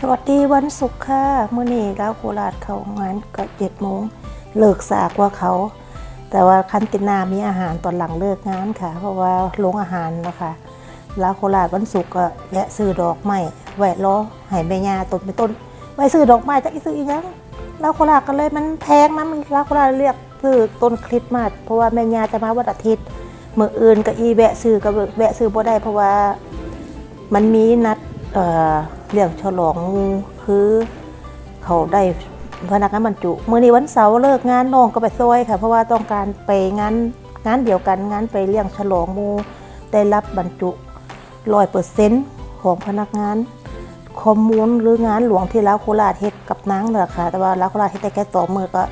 สวัสดีวันศุกร์ค่ะเมื่อนี้แล้วโคราชเขางานก็เจ็ดโมงเลิกสากว่าเขา แต่ว่าคันตินามีอาหารตอนหลังเลิกงานค่ะ เพราะว่าโรงอาหารนะคะแล้วโคราชวันศุกร์ก็แวะซื้อดอกไม้แวะล้อให้แม่ยาต้นไปต้นไว้ซื้อดอกไม้จะอีซื้ออีกยังแล้วโคราชก็เลยมันแพงนะมันแล้วโคราชเรียกซื้อต้นคริสต์มาสเพราะว่าแม่ยาจะมาวันอาทิตย์เมื่ออื่นก็อีแวะซื้อก็แวะซื้อบ่ได้เพราะว่ามันมีนัดเอ่อ เรื่องฉลองคือเขาได้พนักงานบรรจุเมื่อนี้วันเสาร์เลิกงานน้องก็ไปซอยค่ะ เพราะว่าต้องการไปงานงานเดียวกันงานไปเลี้ยงฉลองงูได้รับบรรจุร้อยเปอร์เซ็นต์ของพนักงานคอมมูนหรืองานหลวงที่ลาวโคราชเฮ็ดกับนางเนอะค่ะ แต่ว่าลาวโคราชเฮ็ดได้แค่ต่อมือก็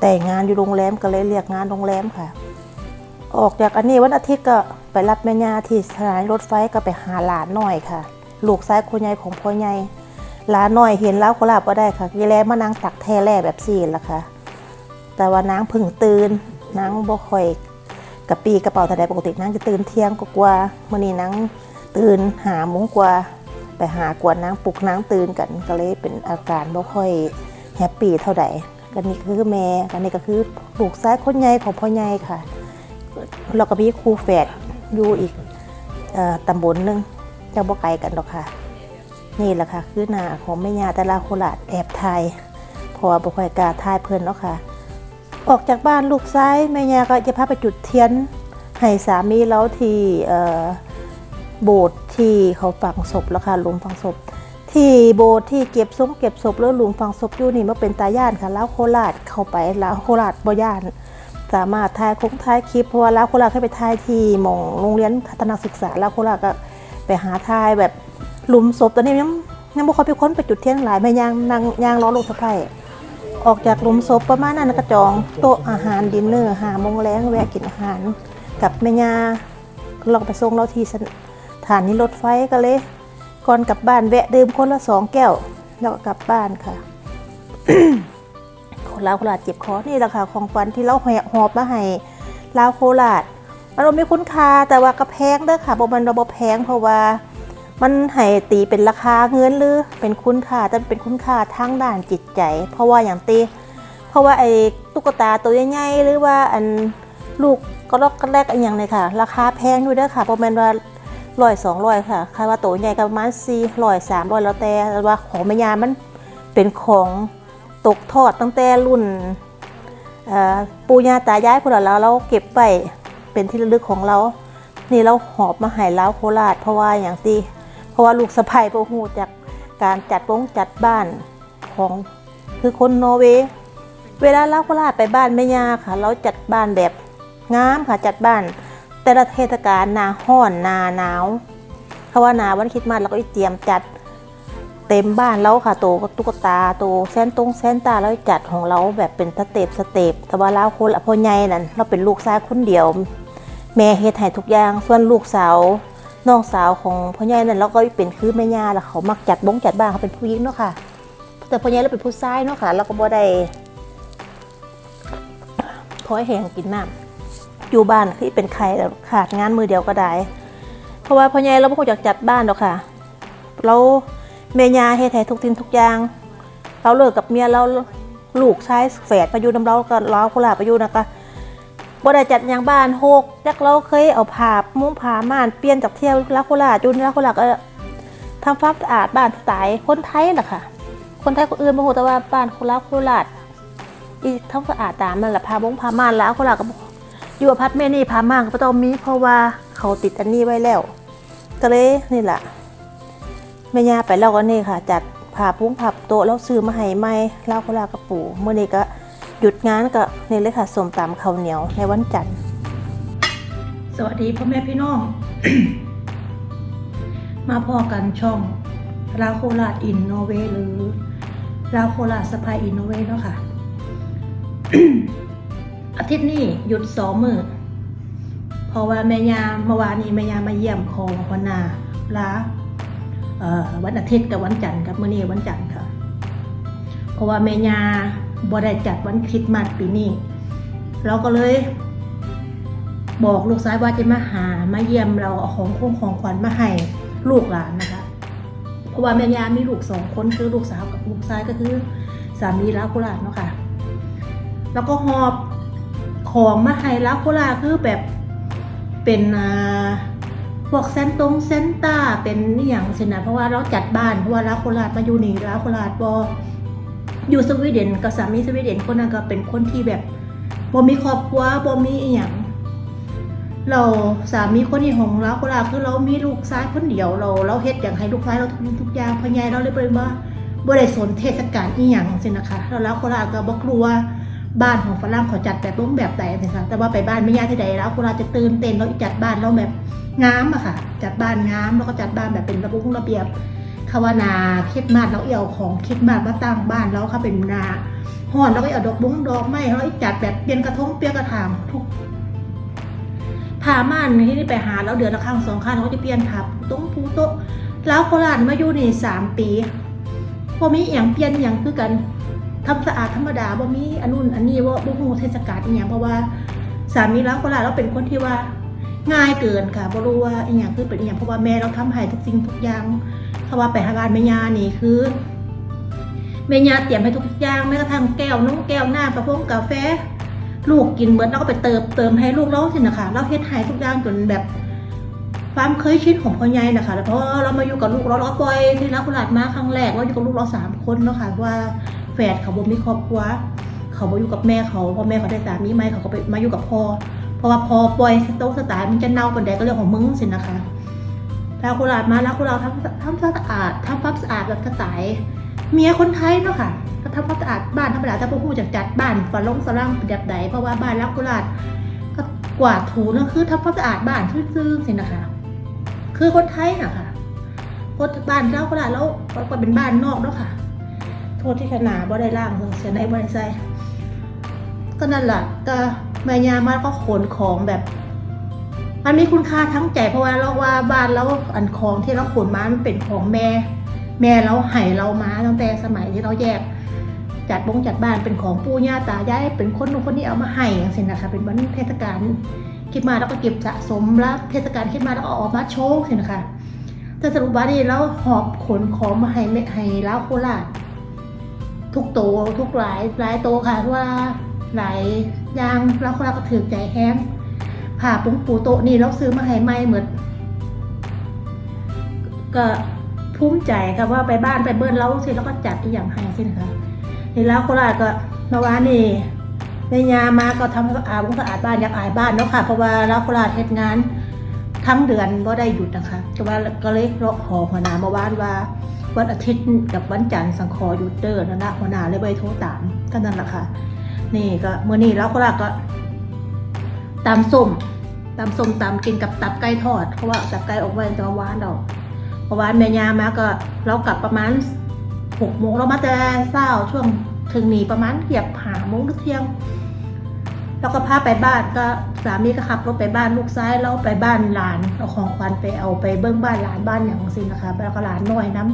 ได้งานอยู่โรงแรมก็เลยเรียกงานโรงแรมค่ะ ออกจากอันนี้วันอาทิตย์ก็ไปรับแม่ย่าที่สถานีรถไฟก็ไปหาหลานหน่อยค่ะ ลูกซ้ายคนใหญ่ของพ่อใหญ่หลานหน่อยเห็นแล้วก็ลาบก็ได้ค่ะยีแลมานางตักแท่แร่แบบสี่ละค่ะ แต่ว่านางพึ่งตื่นนางบ่ค่อยกระปีกระเป๋าแต่ใดปกตินางจะตื่นเที่ยงกว่าๆมื่อนี้นางตื่นหาโมุ้งกว่า ไปหากวนนางปลุกนางตื่นกันก็เลยเป็นอาการบ่ค่อยแฮปปี้เท่าใดกันนี่คือแม่กันนี่ก็คือลูกซ้ายคนใหญ่ของพ่อใหญ่ค่ะเราก็มีครูแฝดอยู่อีกอตำบลหนึง จังบ่ไกลกันหรอกค่ะ นี่แหละค่ะ คือหน้าของแม่ยาแต่ลาโคราชแอบถ่ายพราะว่าบ่ค่อยกล้าถ่ายเพิ่นเนาะค่ะ ออกจากบ้านลูกซ้ายแม่ยาก็จะพาไปจุดเทียนให้สามีแล้วที่โบสถ์ที่เขาฝังศพแล้วค่ะหลุมฝังศพ ที่โบสถ์ที่เก็บศพเก็บศพแล้วหลุมฝังศพอยู่นี่มันเป็นตาย่านค่ะแล้วโคราชเข้าไปแล้วโคราชบ่ย่านสามารถถ่ายคงถ่ายคลิปเพราะว่าลาวโคราชเคยไปถ่ายที่หมองโรงเรียนพัฒนาศึกษาลาวโคราชก็ ไปหาถ่ายแบบหลุมศพตอนนี้ยังยังบ่ค่อยไปค้นไปจุดเทียนหลายแม่ยางนางยางรอลูกสะใภ้ออกจากหลุมศพประมาณนั้นแล้วก็จองโต๊ะอาหารดินเนอร์หามงแรงแวะกินอาหาร กับแม่ยาเราก็ไปส่งเราที่สถานีรถไฟก็เลยก่อนกลับบ้านแวะดื่มคนละสองแก้ว แล้วก็กลับบ้านค่ะคนลาวโคราชเจ็บคอนี่แหละค่ะของฟันที่เราหอบมาให้ลาวโคราช มันบ่มีคุณค่าแต่ว่าก็แพงเด้อค่ะบ่มันราบ่แพงเพราะว่ามันให้ตีเป็นราคาเงินหรือเป็นคุณค่าแต่เป็นคุณค่าทางด้านจิตใจ เพราะว่าอย่างตีเพราะว่าไอ้ตุ๊กตาตัวใหญ่ๆหรือว่าอันลูกก็ลอกก็แรกอันอย่างเลยค่ะ ราคาแพงอยู่เด้อค่ะบ่แม่นว่าร้อยสองร้อยค่ะคาดว่าตัวใหญ่ก็ประมาณสี่ร้อยสามร้อยแล้วแต่แต่ว่าของแม่ยามันเป็นของตกทอดตั้งแต่รุ่นปู่ย่าตายายพวกเราเราเก็บไป เป็นที่ระลึกของเรา นี่เราหอบมาให้ลาวโคราชเพราะว่าอย่างที่เพราะว่าลูกสะใภ้บ่ฮู้จากการจัดวงจัดบ้านของคือคนนอร์เวย์เวลาเลาโคราชไปบ้านแม่ย่าค่ะ เราจัดบ้านแบบงามค่ะจัดบ้าน แต่ละเทศกาลหนาห้อนหนาหนาวเพราะว่าหนาวันคริดมาสเราก็เตรียมจัดเต็มบ้านแล้วค่ะโตตุ๊กตาโตแซนตรงแซนตาแล้วจัดของเราแบบเป็นสเต็ปสเต็ปแต่ว่าเราคนละพ่อใหญ่นั่นเราเป็นลูกชายคนเดียว แม่เฮ็ดให้ทุกอย่างส่วนลูกสาวน้องสาวของพ่อใหญ่นั่นเราก็เป็นคือแม่ย่าแล้วเขามักจัดบงจัดบ้านเขาเป็นผู้หญิงเนาะค่ะ แต่พ่อใหญ่เราเป็นผู้ชายเนาะค่ะเราก็บ่ได้ขอให้แหงกินน้ำอยู่บ้านที่เป็นใครขาดงานมือเดียวก็ได้ เพราะว่าพ่อใหญ่เราไม่ควรจะจัดบ้านหรอกค่ะเราเมียาเฮ็ดให้ทุกทินทุกอย่าง เราเลิกกับเมียเราลูกชายแฝดมาอยู่นำเราก็เราโคราไปอยู่นะคะ บ่ได้จัดอย่างบ้านโฮกจักเราเคยเอาผ้ามุ้งผ้าม่านเปลี่ยนจากเที่ยวลาวโคราชอยู่ลาวโคราก็ทำความสะอาดบ้านสไตล์คนไทยแหละค่ะ คนไทยคนอื่นบ่ฮู้แต่ว่าบ้านโคราชโคราอีทำความสะอาดตามนั่นแหละผ้ามุ้งผ้าม่านลาวโคราก็อยู่อพาร์ตเมนต์นี่ผ้าม่านก็ต้องมีเพราะว่าเขาติดอันนี้ไว้แล้วก็เลยนี่แหละแม่ย่าไปเล่ากันนี่ค่ะ จัดผ่าปุ้งผับโต๊ะแล้วซื้อมาให้ไหมเล่าโคลากระปูเมื่อนี้ก็ หยุดงานก็นี่เลยค่ะสมตำข้าวเหนียวในวันจันทร์ สวัสดีพ่อแม่พี่น้อง มาพอกันช่องลาโคราชอินโนเวหรือลาโคราสปายอินโนเวเนาะค่ะ อาทิตย์นี้หยุดสองมือเพราะว่าแม่ยาเมื่อวานนี้แม่ยามาเยี่ยมของพนาลาวันอาทิตย์กับวันจันทร์กับมื้อนี้วันจันทร์ค่ะ เพราะว่าแม่ยา บ่ได้จัดวันคริสต์มาสปีนี้ เราก็เลย บอกลูกชายว่าจะมาหามาเยี่ยมเราเอาของคงของขวัญมาให้ลูกหลานนะคะคราะว่าแม่ยามีลูกสองคนคือลูกสาวกับลูกชายก็คือสามีลาโคราเนาะค่ะ แล้วก็หอบของมาให้ลาโคราคือแบบเป็นอ่าพวกเส้นตรงเส้นต้าเป็นอย่างสินะเพราะว่าเราจัดบ้านเพราะว่าลาโคราชมาอยู่นี่ลาโคราชบอ อยู่สวีเดนกับสามีสวีเดนคนนั้นก็เป็นคนที่แบบบ่มีครอบครัวบ่มีอหย่างเราสามีคนที่ของเราคนละคือเรามีลูกชายคนเดียวเรา เราเฮ็ดอย่างให้ลูกชายเราทุกทุกอย่างพอใหญายเราเลยบ่ได้ว่าบ่ได้สนเทศกาลอีหยังสินะคะแล้วเราคนละก็บ่กลัวบ้านของฝรั่งเขาจัดแบบรูปแบบใดนะคะแต่ว่าไปบ้านไม่ยากที่ใดแล้วคนละจะตื่นเต้นเราจัดบ้านเราแบบงามอะค่ะ จัดบ้านงามแล้วก็จัดบ้านแบบเป็นระบบระเบียบ คาวานาคิดมาดเราเอี่ยวของคิดมาดมาตั้งบ้านเราค่ะเป็นนาห่อนเราก็เอาดอกบงดอกไม้เราจัดแบบเปลี่ยนกระทงเปลี่ยนกระถางทุกผ่าม่านที่นี่ไปหาแล้วเดือนละครั้งสองครั้งเขาก็จะเปลี่ยนผับตรงปูโต๊ะแล้วโคราชมาอยู่นี่สามปีพอมีอย่างเปลี่ยนอย่างคือกันทำสะอาดธรรมดาบ่มีอันนู้นอันนี้ว่าบุ้งเทศกาลอีหยังเพราะว่าสามีแล้วโคราชเราเป็นคนที่ว่าง่ายเกินค่ะบ่รู้ว่าอีหยังคือเป็นอีหยังเพราะว่าแม่เราทำให้ทุกสิ่งทุกอย่าง เขาว่าไปหาบ้านแม่ยานี่คือแม่ยาเตรียมให้ทุกอย่างแม้กระทั่งแก้วน้องแก้วหน้ำกระพงกาแฟ ลูกกินเหมือนเราก็ไปเติมเติมให้ลูกเราสินะคะเราเฮ็ดให้ทุกอย่างจนแบบความเคยชินของพ่อใหญ่นะคะแล้วพราะเรามาอยู่กับลูกเราเราปล่อยที่รักกุหลาบมาครั้งแรกเราอยู่กับลูกเราสามคนเนาะค่ะว่าแฝดเขาบ่มีครอบครัวเขาบ่อยู่กับแม่เขาพ่อแม่เขาได้สามีใหม่เขาก็ไปมาอยู่กับพ่อเพราะว่าพอปล่อยสต๊อกสไตล์มันจะเน่าปนใดก็เรื่องของมึงสินะคะ แล้วกุหลาบมาแล้วกุหลาบทำทำความสะอาดทำความสะอาดแบบสไตล์เมียคนไทยเนาะค่ะก็ทำความสะอาดบ้านธรรมดาแต่พวกผู้จัดจัดบ้านฝาลงสล่างแบบไหนเพราะว่าบ้านรักกุหลาบก็กวาดถูนั่นคือทำความสะอาดบ้านซื่อๆสินะคะ คือคนไทยนะคะคนบ้านรักกุหลาบแล้วก็เป็นบ้านนอกเนาะค่ะ โทษที่ขนาบ่ได้ล่างเสียในบ่ได้ใส่ก็นั่นแหละก็แม่ยามาก็ขนของแบบ มันมีคุณค่าทั้งใจเพราะว่าเราว่าบ้านเราอันของที่เราขนมามันเป็นของแม่ แม่เราให้เรามาตั้งแต่สมัยที่เราแยก จัดบงจัดบ้านเป็นของปู่ย่าตายายเป็นคนนู้นคนนี้เอามาให้อย่างเช่นนะคะเป็นวันเทศกาลคิดมาแล้วก็เก็บสะสมแล้วเทศกาลคิดมาแล้วออกมาโชว์สินะคะแต่สรุปว่านี่เราหอบขนของมาให้แม่ให้เล้วโคราชทุกโตทุกหลายหลายโตค่ะเพราะว่าหลายยางเล้วโคราชก็ถือใจแห้ง ผ่าปุ้งปูโตะนี่เราซื้อมาให้ใหม่เหมือนก็ภูมิใจค่ะว่าไปบ้านไปเบิ้ลแล้วสิแล้วก็จัดที่อย่างให้สินะคะนี่แล้วโคราชก็นวานี่ในยามาก็ทำความสะอาดสะอาดบ้านอยากอายบ้านเนาะค่ะเพราะว่าแล้วโคราชเฮ็ดงานทั้งเดือนก็ได้หยุดนะคะก็ว่าก็เลยรอขอหัวหน้ามาว่านว่า วันอาทิตย์กับวันจันทร์สังขอหยุดเดินนั่นะหัวหน้าเลยไปโทรตามก็นั่นแหละค่ะ นี่ก็เมื่อนี้แล้วโคราชก็ ตำส้มตำส้มตำกินกับตับไก่ทอดเพราะว่าตับไก่ออกไว้จะหวานดอกเพราะว่าแม่ยามาก็เรากลับประมาณหกโมงเรามาแต่เช้าช่วงถึงหนีประมาณเกือบหาโมงหรือเที่ยงแล้วก็พาไปบ้านก็สามีก็ขับรถไปบ้านลูกซ้ายแล้วไปบ้านหลานเอาของขวัญไปเอาไปเบิ้งบ้านหลานบ้านอย่างสินะคะแล้วก็หลานน้อยน้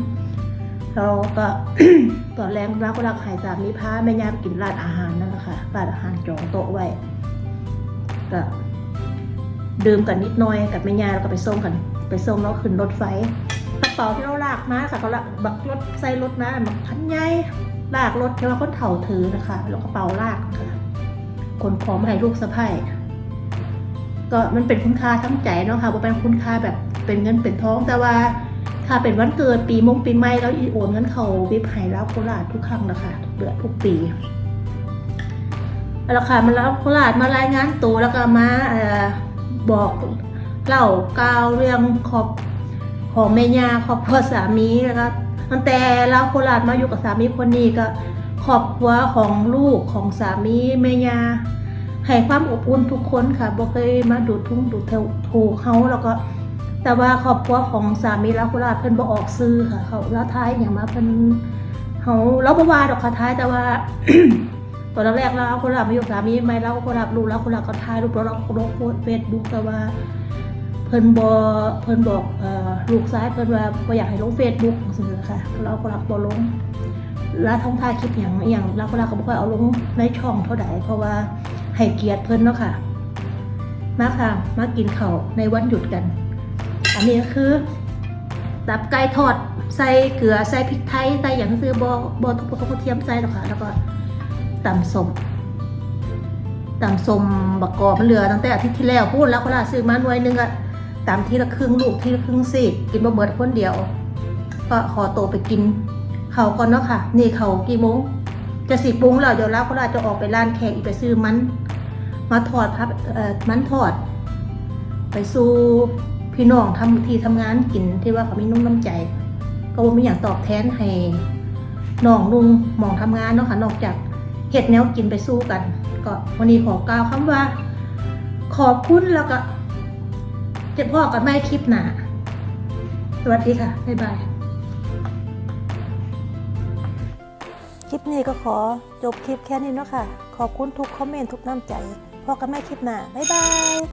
ำเราก็ตอนแรกเราก็รักหายสามีพาแม่ยาไปกินร้านอาหารนั่นแหละค่ะร้านอาหารจองโต๊ะไว้ ก็ดื่มกันนิดหน่อยกับแม่ยาแล้วก็ไปส่งกัน ไปส่งแล้วขึ้นรถไฟกระเป๋าที่เราลากมาค่ะเขาละบักรถใส่รถมาบักพันใหญ่ลากรถที่ว่าคนเฒ่าถือนะคะแล้วกระเป๋าลากค่ะคนพร้อมให้ลูกสะใภ้ก็มันเป็นคุณค่าทั้งใจเนาะค่ะว่าเป็นคุณค่าแบบเป็นเงินเป็นท้องแต่ว่าถ้าเป็นวันเกิดปีมงปีใหม่แล้วอีโอนเงินเขาวิบให้แล้วโคราชทุกครั้งนะคะเดือนทุกปี แล้วค่ะมาแล้วโคราชมารายงานตัวแล้วก็มาอบอกเล่ากล่าวเรื่องครอบของแม่ย่าครอบครัวสามีนะครับตั้งแต่เราโคราชมาอยู่กับสามีคนนี้ก็ครอบครัวของลูกของสามีแม่ย่าให้ความอบอุ่นทุกคนค่ะบ่เคยมาดูทุ่งดูถูกเขาแล้วก็ แต่ว่าครอบครัวของสามีเราโคราชเพิ่นบ่ออกซื้อค่ะ เขาแลาท้ายอย่างมาเพิ่นเขาเราบ่ว่าดอกค่ะท้ายแต่ว่า ตอนแรกเราโคราชมาอยู่กับสามีไหมเราโคราชรู้แล้วโคราชก็ถ่ายรูปแล้วเราลงโพสเฟซบุ๊กแต่ว่าเพิ่นบอเพิ่นบอกลูกซ้ายเพิ่นว่าบ่อยากให้ลงเฟซบุ๊กซื่อค่ะ เราก็รักบ่ลงแล้วท้องท่ายคลิปอย่างอย่างเราก็รักก็บ่ค่อยเอาลงในช่องเท่าใดเพราะว่าให้เกียรติเพิ่นเนาะค่ะ มาค่ะ มากินข้าวในวันหยุดกัน อันนี้ก็คือตับไก่ทอดใส่เกลือใส่พริกไทยใส่อย่างซื้อบอบอทุกกระเทียมใส่แล้วค่ะแล้วก็ ตำสมตำสมบักกอกมันเหลือตั้งแต่อาทิตย์ที่แล้วพูดแล้วเขาลาซื้อมาหน่วยหนึงอะตำทีละครึ่งลูกทีละครึ่งสิกินบ่เบิดคนเดียว ก็ขอโตไปกินเขาก่อนเนาะค่ะ นี่เขากี่โมงจะสิปรุงแล้วเดี๋ยวลาเขาลาจะออกไปร้านแขกอีกไปซื้อมัน มาทอดพับเอ่อมันทอด ไปสู่พี่น้องทำที่ทำงานกินที่ว่าเขามีนุ่มน้ำใจ ก็ว่ามีอย่างตอบแทนให้น้องลุงหมองทำงานเนาะค่ะนอกจาก เห็ดแนวกินไปสู้กัน ก็วันนี้ขอกล่าวคำว่า ขอบคุณแล้วก็เจะพ่อกันไม่คลิปหนาสวัสดีค่ะ บ๊ายบาย คลิปนี้ก็ขอจบคลิปแค่นี้เนาะค่ะ ขอบคุณทุกคอมเมนต์ทุกน้ำใจพ่อกันไม่คลิปหนาบ๊ายบาย